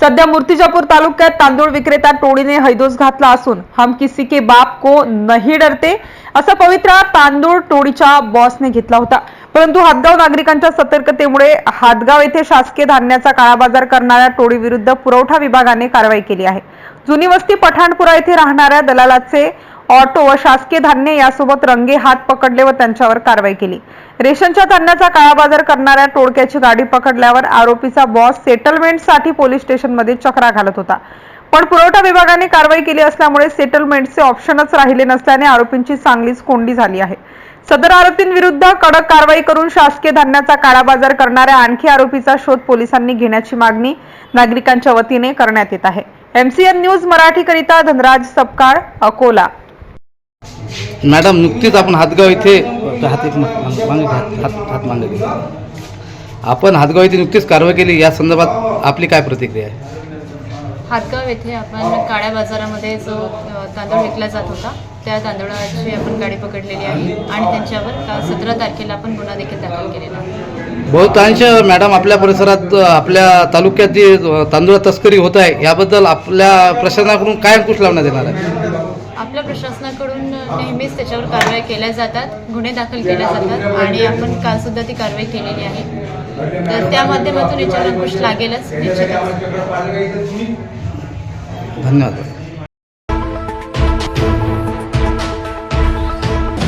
सध्या मूर्तिजापूर तालुक्यात तांदूळ विक्रेता टोळीने हैदोस घातला असून हम किसी के बाप को नाही डरते असा पवित्रा तांदूळ टोळीच्या बॉसने घेतला होता. परंतु हातगाव नागरिकांच्या सतर्कतेमुळे हातगाव येथे शासकीय धान्याचा काळाबाजार करणाऱ्या टोळीविरुद्ध पुरवठा विभागाने कारवाई केली आहे. जुनी वस्ती पठाणपुरा येथे राहणाऱ्या दलालाचे ऑटो व शासकीय धान्य यासोबत रंगे हात पकडले व त्यांच्यावर कारवाई केली. रेशनच्या धान्याचा काळाबाजार करणाऱ्या टोळक्याची गाडी पकडल्यावर आरोपीचा बॉस सेटलमेंटसाठी पोलीस स्टेशनमध्ये चक्रा घालत होता. पण पुरवठा विभागाने कारवाई केली असल्यामुळे सेटलमेंटचे ऑप्शनच राहिले नसल्याने आरोपींची चांगलीच कोंडी झाली आहे. सदर आरोपींविरुद्ध कडक कारवाई करून शासकीय धान्याचा काळाबाजार करणाऱ्या आणखी आरोपीचा शोध पोलिसांनी घेण्याची मागणी नागरिकांच्या वतीने करण्यात येत आहे. एमसीएन न्यूज मराठीकरिता धनराज सपकाळ अकोला. मॅडम नुकतीच आपण हातगाव इथे हात एक हात हात घे. आपण हातगाव इथे नुकतीच कारवाई केली या संदर्भात आपली काय प्रतिक्रिया आहे? हातगाव येथे आपण काळ्या बाजारामध्ये जो तांदूळ विकला जात होता त्या तांदूळाची आपण गाडी पकडलेली आहे आणि त्यांच्यावर सतरा तारखेला आपण गुन्हा देखील दाखल केलेला आहे. बहुतांश मॅडम आपल्या परिसरात आपल्या तालुक्यात जी तांदूळ तस्करी होत आहे याबद्दल आपल्या प्रशासनाकडून काय अंकुश लावण्यात येणार आहे. आपल्या प्रशासनाकडून नेहमीच त्याच्यावर कारवाई केल्या जातात गुन्हे दाखल केले जातात आणि आपण कालसुद्धा ती कारवाई केलेली आहे. तर त्या माध्यमातून याच्यावर अंकुश लागेलच निश्चितच. धन्यवाद.